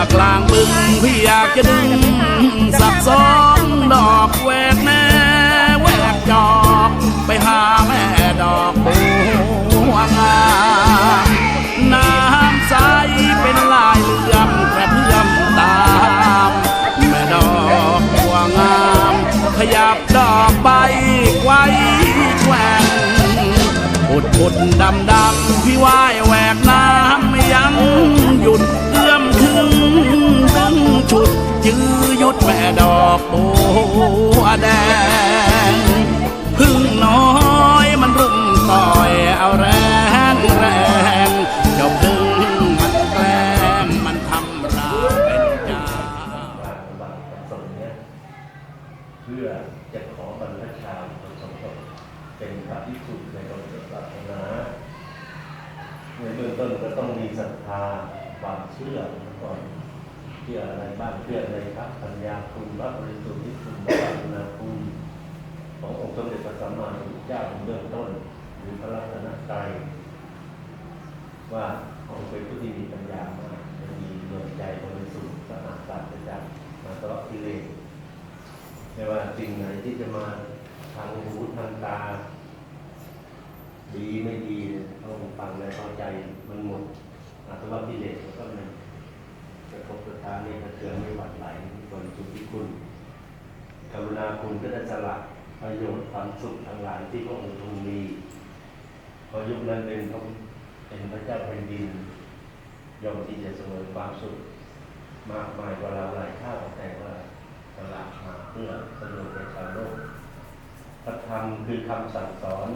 ากลางบึงพี่อยากจะดึงสักสองดอกแหวกแน่แหวกจอกไปหาแม่ดอกบัวงามน้ำใสเป็นลายเหลื่อมกระเพื่อมตามแม่ดอกบัวงาม ขยับดอกใบไว้แกว่งปุดปุดดำดำพี่ว่าย บัวแดงพึ่งน้อยมันรุมต่อยเอาแรงแรงเจ้าพึ่งมันแกล้งมันทำราเป็นจ้าการบัตรสมเนี่ยเพื่อจะขอบรรพชาผลสมผลเป็นพระภิกษุในองค์ศาสนาในเบื้องต้นก็ต้องมีศรัทธาความเชื่อก่อน ชื่ออะไรบ้างเชื่อในพระปัญญาคุณพระบริสุทธิ์คุณพระกรุณาคุณขององค์สมเด็จพระสัมมาสัมพุทธเจ้าเป็นเบื้องต้นหรือพระรัตนตรัยว่าองค์เป็นผู้ที่มีปัญญามากมีดวงใจบริสุทธิ์สะอาดปราศจากมาตลอดกิเลสไม่ว่าสิ่งไหนที่จะมาทางหูทางตา ดีไม่ดีเนี่ยต้องฟังและเข้าใจมันหมดอาตว่ากิเลสก็มัน ระทบกระทานเนี่ยกระเทือนไม่หวั่นไหวบริสุทธิ์ที่คุณ กรุณาคุณก็ได้สละประโยชน์ความสุขทั้งหลายที่พระองค์ทรงมีพอยุคนั้นเป็นพระเป็นพระเจ้าแผ่นดินย่อมที่จะเสมอความสุขมากมายกว่าเราหลายเท่าแต่ว่าสละมาเพื่อสนุกในชาวโลกพระธรรมคือคำสั่งสอน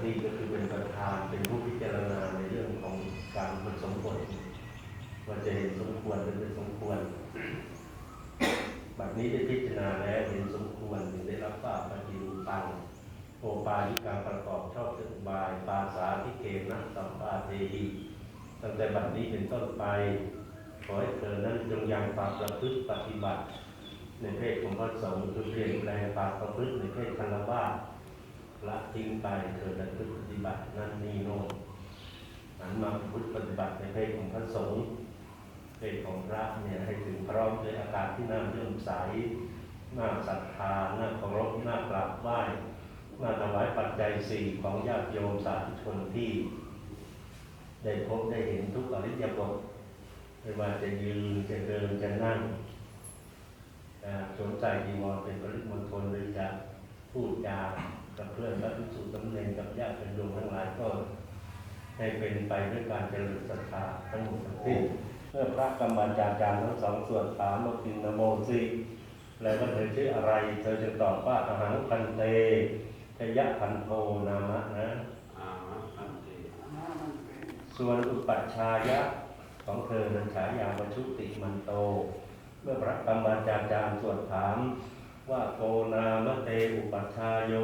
ที่ก็คือเป็นประธานเป็นผู้พิจารณาในเรื่องของการผลสมผลว่าจะเห็น สมควรหรือไม่สมควรบัดนี้ได้พิจารณาแล้วเห็นสมควรจึงได้รับว่าปฏิรูปังโอปายิการประกอบชอบสบายปาสาทิเกนะสัมปาเทหิตั้งแต่บัดนี้เป็นต้นไป ขอให้เธอนั้นจงยังความประพฤติปฏิบัติ ในเพศของพระสงฆ์คือเปลี่ยนแปลงความประพฤติในเพศคารวะละทิ้งไปเธอและพฤติปฏิบัตินั้นนี่โน่นหันมาประพฤติปฏิบัติในเพศของพระสงฆ์ เพศของพระเนี่ยให้ถึงพร้อมด้วยอาการที่น่าเลื่อมใสน่าศรัทธาน่าเคารพน่ากราบไหว้น่าถวายปัจจัยสี่ของญาติโยมสาธุชนที่ ได้พบได้เห็นทุกอริยบทไม่ว่าจะยืนจะเดินจะนั่งสวมใส่จีวรเป็นปริมณฑลหรือจะพูดจากับเพื่อนและพิสุสำเร็จกับญาติโยมทั้งหลายก็ให้เป็นไปด้วยการเจริญศรัทธาทั้งหมดทั้งสิ้น เมื่อพระกรรมจารย์ทั้งสองส่วนถามว่ากินนโมสิแล้วว่าเธอชื่ออะไร เธอจะตอบว่าอาหารพันเตชยะพันโทนามะนะส่วนอุปัชฌายะของเธอนั้นฉายาวัชุติมันโต เมื่อพระกรรมจารย์ส่วนถามว่าโกนามะเตอุปัชฌายโย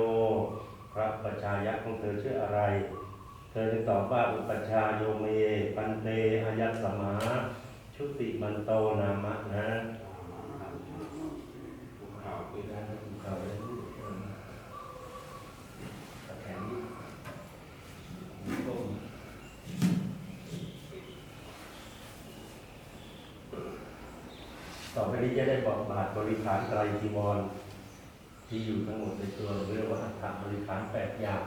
พระปัจชายะของเธอชื่ออะไรเธอจึงตอบว่าอุปชาโยเมปันเตอายัสมา ชุติมันโตนามะนะต่อไปนี้จะได้บอกบาทบริขารไตรจีวรที่อยู่ทั้งหมดในตัวเรียกว่าอัฐบริขารแปดอย่าง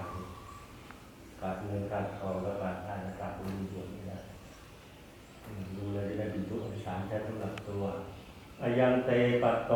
กาดเงินการทองและกาดท่านขาดบุญบวชไม่ได้ดูเลยจะได้เป็นทุกอริสารแท้สำหรับตัวอายันเตปัตโต